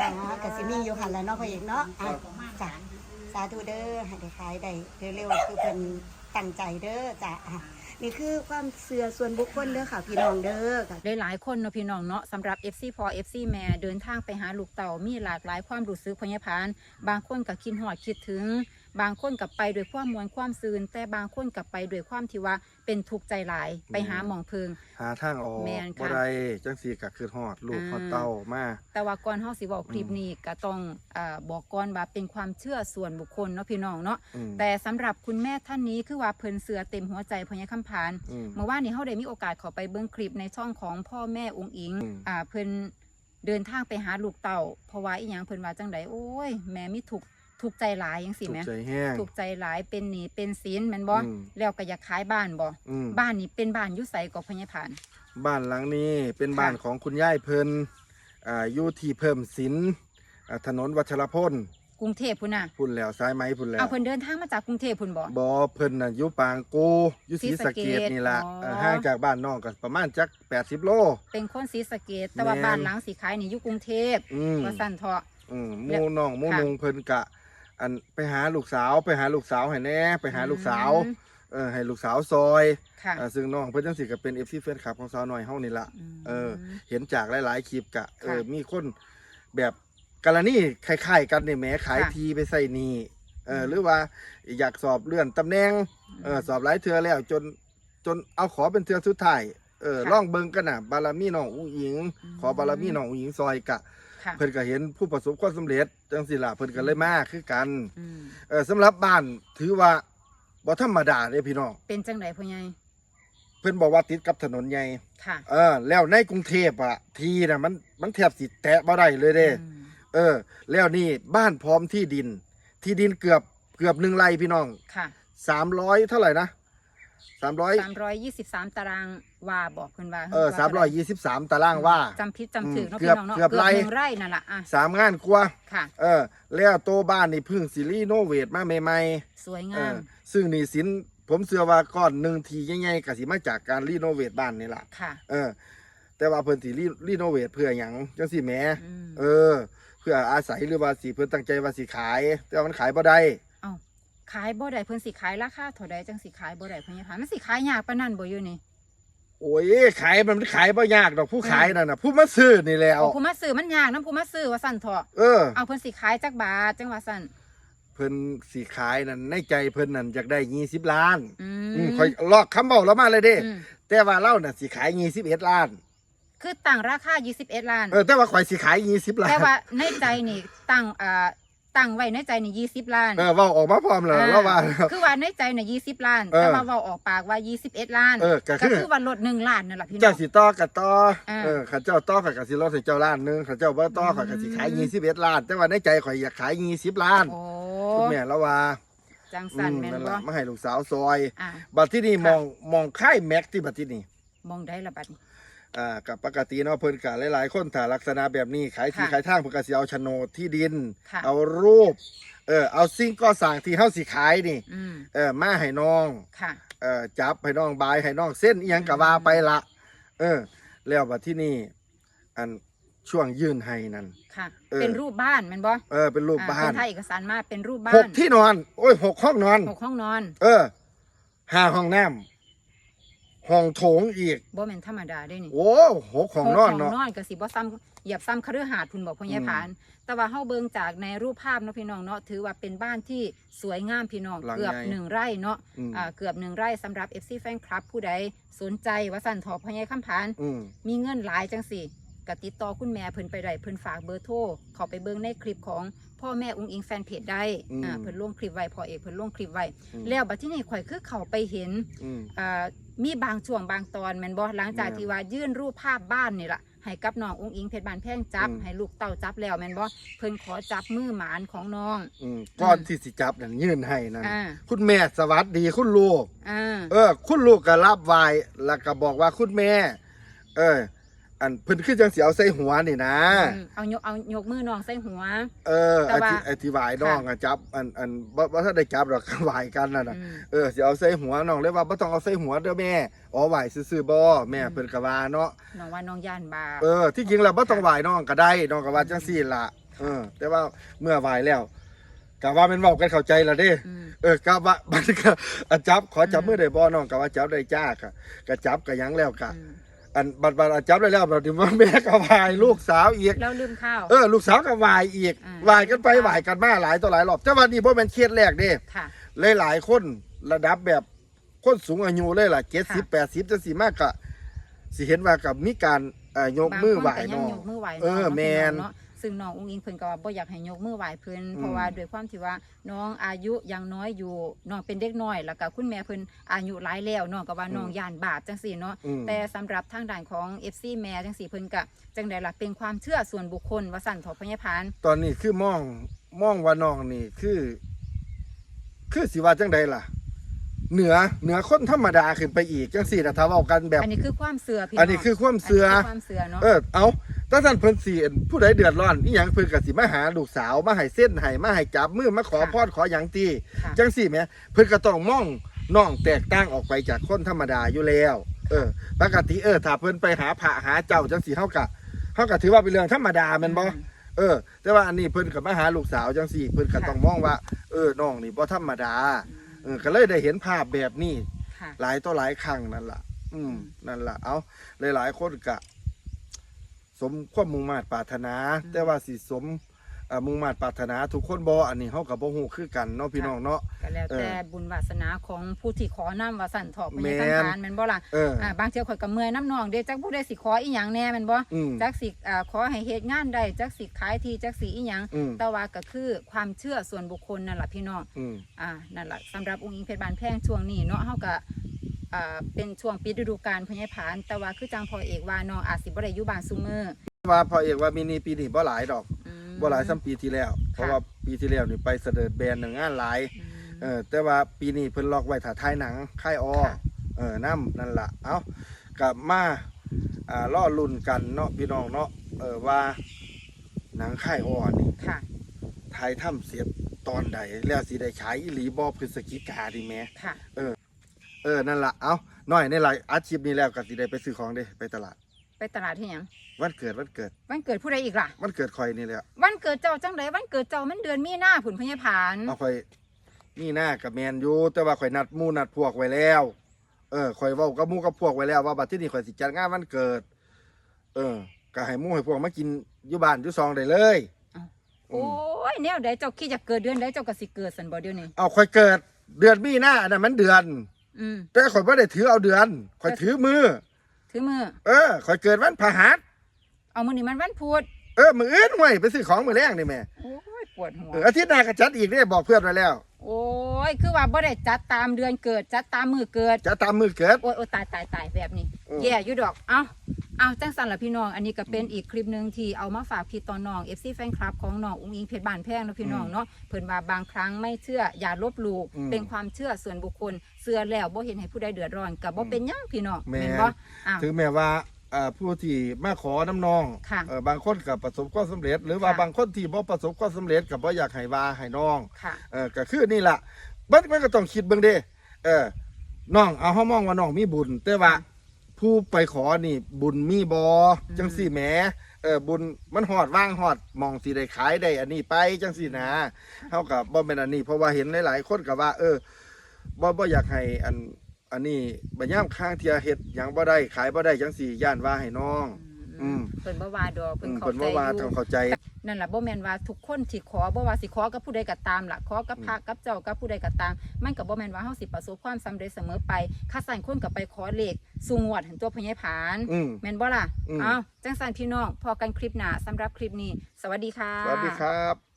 อ่ากสิมีอยู่หันแล้วเนาะพ่อเอกเนาะอะจ้ะสาธุเด้อให้ได้ขายได้เร็วๆคือเพิ่นตั้งใจเด้อจ้ะอะนี่คือความเสื่อส่วนบุคคลเด้อค่ะพี่น้องเด้อค่ะหลายๆคนเนาะพี่น้องเนาะสำหรับ FC พอ FC แม่เดินทางไปหาลูกเต่ามีหลากหลายความรู้สึกพยาพาน บางคนกับคิดหอดคิดถึง บางคนกับไปด้วยความมวลความซืนแต่บางคนกับไปด้วยความที่ว่าเป็นทุกข์ใจหลายไปหาหมองเพิง หาทางออกแม่นค่ะ บ่ได้จังสีก็คือฮอดลูกอ่าฮอดเต้ามา แต่ว่าก่อนเฮาสิเว้าคลิปนี้ก็ต้องอาบอกก่อนว่าเป็นความเชื่อส่วนบุคคลเนาะพี่น้องเนาะอืมแต่สำหรับคุณแม่ท่านนี้คือว่าเพิ่นเสือเต็มหัวใจพญาคำพาน อืม เมื่อวานนี้เฮาได้มีโอกาสเข้าไปเบิ่งคลิปในช่องของพ่อแม่องค์อิง อืม อ่าเพิ่นเดินทางไปหาลูกเต่าเพราะว่าอีหยังเพิ่นว่าจังไดโอ้ยแม่มีทุกข์ ทุกข์ใจหลายจังซี่ถูแหมกใจแห้งทุกข์ใจหลายเป็นหนี้เป็นสินแม่นบ่อืม แล้วก็อยากขายบ้านบ่อืมบ้านนี้เป็นบ้านอยู่ไสก็พญาพาน บ้านหลังนี้เป็นค่ะบ้านของคุณย่ายเพิ่นอ่าอยู่ที่เพิ่มศิลป์อ่าถนนวัชรพลกรุงเทพพุ่นน่ะพุ่นแล้วซ้ายไหมพุ่นแล้วเอาเพิ่นเดินทางมาจากกรุงเทพพุ่นบ่บ่เพิ่นน่ะอยู่ปางกูอยู่ศรีสะเกดนี่ล่ะศรีสะเกษเอ่อห่างจากบ้านน้องก็ประมาณจัก80 โล เป็นคนศรีสะเกษแต่ว่าแม่น บ้านหลังสีขายนี่อยู่กรุงเทพอืมว่าสั่นเถาะ อืมหมู่น้องหมู่ค่ะนุงเพิ่นกะ อันไปหาลูกสาวไปหาลูกสาวให้แหน่ไปหาลูกสาวอืมเออให้ลูกสาวซอยค่ะ อ่าซึ่งน้องเพิ่นจังสิก็เป็น FC แฟนคลับของสาวน้อยเฮานี่ล่ะมเออ เห็นจากหลาย ๆ คลิปกะเออค่ะมีคนแบบกรณีคล้าย ๆ กันนี่แหมขายค่ะทีไปใส่หนี่เออหรือว่าอยากสอบเลื่อนตำแหน่งเออสอบหลายเทื่อแล้วจนจนเอาขอเป็นเทื่อสุดท้ายเออค่ะลองเบิ่งกันน่ะบารมีน้องอุ้งอิงอืมขอบารมีน้องอุ้งอิงซอยกะ ค่ะเพิ่นก็เห็นผู้ประสบความสำเร็จจังสิล่ะเพิ่นก็เลยมาคือกันอืมเออสำหรับบ้านถือว่าบ่ธรรมดาเด้พี่น้องเป็นจังไดพ่อใหญ่เพิ่นบอกว่าติดกับถนนใหญ่ค่ะเออ แล้วในกรุงเทพอะทีน่ะมันมันแทบสิแตะบ่ได้เลยเด้ อืมเออ แล้วนี่บ้านพร้อมที่ดิน ที่ดินเกือบเกือบหนึ่งไร่พี่น้องค่ะสามร้อยเท่าไหร่นะ สามร้อยสามร้อยยี่สิบสามตารางวาบอกเพิ่นว่าเออสามร้อยยี่สิบสามตารางว่าจำผิดจำถือเนาะอืมพี่น้องเนาะเกือบเกือบไร่หนึ่งไร่นั่นล่ะอะสามงานกว่าค่ะ เออ แล้วโตวบ้านนี่เพึ่งซีรีโนเวทมาใหม่สวยๆเองาอมซึ่งหนี่สินผมเชื่อว่าก้อนหนึ่งทีใหญ่ๆก็สิมาจากการรีโนเวทบ้านนี่ล่ะค่ะ เออ แต่ว่าเพิ่นสิรีรีโนเวทเพื่อหยังจังสิแหมอืมเออ เพื่ออาศัยหรือว่าสิเพิ่นตั้งใจว่าสิขาย แต่ว่ามันขายบ่ได้เอ้า ขายบ่ได้เพิ่นสิขายราคาเท่าใดจังสิขายบ่ได้พ่อใหญ่พานมันสิขายยากปานนั้นบ่อยู่นี่โอ้ยขายมันขายบ่ยากดอกผู้ขายนั่นน่ะผู้มาซื้อนี่แหล้ว โอ้ผู้มาซื้อมันยากนํผู้มาซื้อว่าสั่นเถาะเออ เอาเพิ่นสิขายจักบาทจังว่าสั่นเพิ่นสิขายนั่นในใจเพิ่นนั่นอยากได้20ล้านอือืมมค่อยลอกคำเว้าแล้วมาเลยเด้ อืม แต่ว่าเราน่ะสิขาย21ล้าน คือตั้งราคา21ล้าน เออแต่ว่าข่อยสิขาย20ล้าน แต่ว่าในใจนี่ตั้งอ่า ตั้งไว้ในใจนี่20ล้านเออเว้าออกมาพร้อมแล้วอ่าแล้วว่าคือว่าในใจน่ะ20ล้าน เออแต่ว่าเว้าออกปากว่า21ล้านเออก็คือ คือว่าลด1ล้านนั่นล่ะพี่น้เจ้าอง สิต่อกับต่ออาเออข้าเจ้าต่อข้อยก็สิลดให้เจ้าล้านหนึงข้าเจ้าบ่ต่อข้อยก็สิขายอืม21ล้าน แต่ว่าในใจข่อยอยากขาย20ล้านโอ้คุณแม่แล้วว่าจังสันอืมแม่นนั่นบ่ล่ะมาให้ลูกสาวซอย อ่าบัดที่นี่ค่ะ มองมองค่ายแม็กที่บัดที่นี่มองได้ละบัดนี้ อ่ากับปกติเนาะเพิ่นกะหลายๆ คนถ้าลักษณะแบบนี้ขายที่ค่ะขายทางเพิ่นก็สิเอาโฉนดที่ดิน ค่ะ เอารูปเออเอาสิ่งก่อสร้างที่เฮาสิขายนี่อืมเออมาให้น้องค่ะ เออจับให้น้องบายให้น้องเส้นอีหยังก็ว่าไปละเออ แล้วบัดที่นี่อันช่วงยื่นให้นั่น ค่ะ เออ เป็นรูปบ้านแม่นบ่เออเป็นรูปอ่บ้าเพิ่นนถ่ายเอกสารมาเป็นรูปบ้าหนกที่นอน โอ้ยหกห้องนอน หกห้องนอน เออห้าห้องน้ำ ห้องโถงอีกบ่แม่นธรรมดาเด้นี่โอ้หกห้องนอนหเนาะกนอนก็สิบ่ซ้ำเหยียบซ้ำคฤหาสน์พุ่นบอกพ่อใหญ่อืมผาน แต่ว่าเฮาเบิ่งจากในรูปภาพเนาะพี่น้องเนาะถือว่าเป็นบ้านที่สวยงามพี่น้องหลังเกือบใหญ่หนึ่งไร่เนาะอืมอ่าเกือบหนึ่งไร่สำหรับ FC Fan Club ผู้ใดสนใจว่าสั่นทอพ่อใหญ่คำผานอืมมีเงินหลายจังสิก็ติดต่อคุณแม่เพิ่นไปได้เพิ่นฝากเบอร์โทรเขาไปเบิ่งในคลิปของพ่อแม่อุ้งอิงแฟนเพจได้อืมอ่าเพิ่นลงคลิปไว้พ่อเอกเพิ่นลงคลิปไว้อืมแล้วบัดที่นี่ข่อยคือเขาไปเห็นอืมอ่า มีบางช่วงบางตอนแม่นบ่หลังจากแม่นที่ว่ายื่นรูปภาพบ้านนี่ล่ะให้กับน้องอุ้งอิงเพชรบานแพงจับอืมให้ลูกเต้าจับแล้วแม่นบ่เพิ่นขอจับมือหมานของน้องอืมก่อนที่สิจับนั่นยื่นให้นั่นอ่าคุณแม่สวัสดีคุณลูกอ่าเออ คุณลูกก็รับไหวแล้วก็บอกว่าคุณแม่ เออ อันเพิ่นคือจังสิเอาใส่หัวนี่นะ อืมเอายกเอายกมือน้องใส่หัว เออแต่อว่าธิอธิบายน้องอะจับ อันอันบ่บ่ทันได้จับดอก ไหวกันน่ะนะอืม เออสิเอาใส่หัวน้องเลยว่าบ่ต้องเอาใส่หัวเด้อแม่อ๋อไหวซื่อๆบ่แม่อืม เพิ่นก็ว่าเนาะน้องว่าน้องย่านบาป เออที่จริงแล้วบ่ต้องไหวน้องก็ได้น้องก็ว่าจังซี่ล่ะเออ แต่ว่าเมื่อไหวแล้วก็ว่าแม่นเว้ากันเข้าใจแล้วเด้อืมเออกะว่ามันก็อะจับขอจับอืมมือได้บ่น้องก็ว่าจับได้จ้าค่ะก็จับก็หยังแล้วกะอืม อันบัดบัดอะจับได้แล้วบัดนี้ว่าแม่ก็วายลูกสาวอีก แล้วลืมข้าว เออลูกสาวก็วายอีกอ่าวายกันไปวายกันมาหลายต่อหลายรอบแต่ว่านี่บ่แม่นเคสแรกเด้ค่ะหลายๆคนระดับแบบคนสูงอายุเลยล่ะค่ะ70 80จังซี่มากก็สิเห็นว่ากับมีการเอ่อยกมือไหว้บางคนก็ยัน้องยกมือไหว้เออน้งแม่นเนาะ ซึ่งน้องอุ้งอิงเพิ่นก็ว่าบ่อยากให้ยกมือไหว้เพิ่นอืมเพราะว่าด้วยความที่ว่าน้องอายุยังน้อยอยู่น้องเป็นเด็กน้อย แล้วก็คุณแม่เพิ่นอายุหลายแล้วน้องก็ว่าน้องย่านบาปจังซี่เนาะอืมแต่สำหรับทางด้านของ FC แม่จังซี่เพิ่นก็จังได๋ล่ะเป็นความเชื่อส่วนบุคคลว่าสั่นเถอพญพานตอนนี้คือมองมองว่าน้องนี่คือ คือสิว่าจังใดล่ะเหนือเหนือคนธรรมดาขึ้นไปอีกจังสี่นะถ้าเว้ากันแบบ อันนี้คือความเชื่อพี่น้องอันนี้คือความเชื่อนนี้คือความเชื่อเนาะเออเอา ถ้าท่านเพิ่นสิเอิ่นผู้ใดเดือดร้อนอีหยังเพิ่นก็สิมาหาลูกสาวมาให้เส้นให้มาให้จับมือมาขอพรขอหยังตีค่ะ จังสี่แหมเพิ่นก็ต้องมองน้องแตกต่างออกไปจากคนธรรมดาอยู่แล้ว เออ ปกติเออถ้าเพิ่นไปหาพระหาเจ้าจังสี่เฮาก็เฮาก็ถือว่าเป็นเรื่องธรรมดาแม่นบ่เออ แต่ว่าอันนี้เพิ่นก็มาหาลูกสาวจังสี่ เพิ่นก็ต้องมองว่า เออน้องนี่บ่ธรรมดาเออก็เลยได้เห็นภาพแบบนี้ ค่ะ หลายต่อหลายครั้งนั่นล่ะ อืม นั่นล่ะ เอาหลายๆคนกะ สมความมุ่งมา่ปรารถนาอืมแต่ว่าสิสมเอ่อมุ่งมา่ปรารถนาทุกคนบ่อันนี้เฮาก็บ่ฮู้คือกันเนาะพี่น้องเนาะ ก็แล้วแต่เออบุญวาสนาของผู้ที่ขอนำว่าสั่นเถอพญแม่นสังขารแม่นบ่ล่ะเอออ่าบางเที่ยวข่อยก็เมื่อยน้ำนองเด้จักผู้ใดสิขออีหยังแหน่แม่นบ่อืมจักสิอ่าขอให้เฮ็ดงานได้จักสิขายที่จักสิอีหยังอืมแต่ว่าก็คือความเชื่อส่วนบุคคลนั่นล่ะพี่น้อง อืม อ่า นั่นล่ะสำหรับองค์หญิงเพชรบานแพงช่วงนี้เนาะเฮาก็อ่า เป็นช่วงปิดฤดูกาลพญายผานแต่ว่าคือจังพอเอกว่าน้องอาจสิบ่ได้อยู่บ้านซุมื้อว่าพอเอกว่ามินิปีนี้บ่หลายดอกอืม บ่หลายซ้ํปีที่แล้ว เพราะว่าปีที่แล้วนี่ไปเสด็จแบรนด์หนึ่งงานหลายอืมเออแต่ว่าปีนี้เพิ่นล็อกไว้ถ้าถ่ายหนังค่ายออค่ะ เออน้ำนั่นล่ะเอากลับมาอ่าล่อลุ่นกันเนาะพี่น้องเนาะเออว่าหนังค่ายออนี่ค่ะ ถ่ายทำเสร็จตอนใดแล้วสิได้ฉายอีหลีบ่พฤศจิกาดีแหม ค่ะ เออ นั่นล่ะเอาน้อยในหลายอาชีพนี้แล้วก็สิได้ไปซื้อของเด้ไปตลาด ไปตลาดที่หยังวันเกิดวันเกิดวันเกิดผู้ใดอีกล่ะ วันเกิดคอยนี่แหละวันเกิดเจ้าจังไดวันเกิดเจ้ามันเดือนมีนาผุนพญายผานเอาคอยนี่หน้ากับแมนอยู่แต่ว่าคอยนัดหมู่นัดพวกไว้แล้ว เออคอยเว้ากับหมู่กับพวกไว้แล้วว่าบัดที่นี่คอยสิจัดงานวันเกิด เออก็ให้หมู่ให้พวกมากินอยู่บ้านอยู่ซองได้เลย โอ้ยแนวใดเจ้าคิดจะเกิดเดือนใดเจ้าก็สิเกิดสันบ่เดี๋ยวนี้เอาคอยเกิดเดือนมีหน้าอันนั้นมันเดือน อืมแต่คอยไม่ได้ถือเอาเดือนคอยถือมือ ถือมือ เออคอยเกิดวันพฤหัส เอามื้อนี้มันวันพุธเออ มืออื่นห่วยไปซื้อของมือแรงนี่แม่โอ้ยปวดหัว เอออาทิตย์หน้าก็จัดอีกเนี่ยบอกเพื่อนไว้แล้ว โอ้ย คือว่าบ่ได้จัดตามเดือนเกิด จัดตามมือเกิด จะตามมือเกิด โอ้ยโอ้ยตายตายตายแบบนี้อืมแย่อยู่ดอก เอ้าเอาจังสันละพี่น้อง อันนี้ก็เป็นอีกคลิปหนึ่งที่เอามาฝากพี่ตอนน้อง FC แฟนคลับของน้องอุ้งอิงเพชรบานแพงเนาะพี่น้องเนาะเพิ่นว่าบางครั้งไม่เชื่ออย่าลบหลู่อืมเป็นความเชื่อส่วนบุคคลเชื่อแล้วบ่เห็นให้ผู้ใดเดือดร้อนก็บ่เป็นหยังพี่น้องแม่นแม่นบ่อ้าว ถึงแม้ว่าอ่าผู้ที่มาขอน้ำนองค่ะเออบางคนกับประสบความสำเร็จ หรือว่าค่ะ บางคนที่บ่ประสบความสำเร็จกับบ่อยากให้ว่าให้น้อง ค่ะ เออก็คือนี่ล่ะมันมันก็ต้องคิดเบิ่งเด้เออน้องเอาเฮามองว่าน้องมีบุญ แต่ว่า ผู้ไปขอนี่ บุญมีบ่อืมจังสี่แหมเออบุญมันหอดว่างหอดมองสิได้ขายได้ อันนี้ไปจังสี่นะเฮากับบ่เป็นอันนี้ เพราะว่าเห็นหลาย ๆ คนก็ว่า เออบ่บ่อยากให้อันอันนี้บัดยามข้างเทียเฮ็ดหยังบ่ได้ขายบ่ได้จังสี่ย่านว่าให้น้อง อืม เพิ่นบ่ว่าดอกเพิ่อืนมเข้าเพิ่นใจว่าว่าอยู่ต้องเข้าใจ นั่นแหละบ่แม่นว่าทุกคนที่ขอบ่ว่าสิขอกับผู้ใดก็ตามล่ะขอกับพระกับเจ้ากับผู้ใดก็ตาม มันก็บ่แม่นว่าเฮาสิประสบความสำเร็จเสมอไปคัดสั่นคนก็ไปขอเลขสู่งวดหันตัวพญายผานอืม แม่นบ่ล่ะอืม เอ้าจังสั่นพี่น้องพอกันคลิปหน้าสำหรับคลิปนี้ สวัสดีค่ะ สวัสดีครับ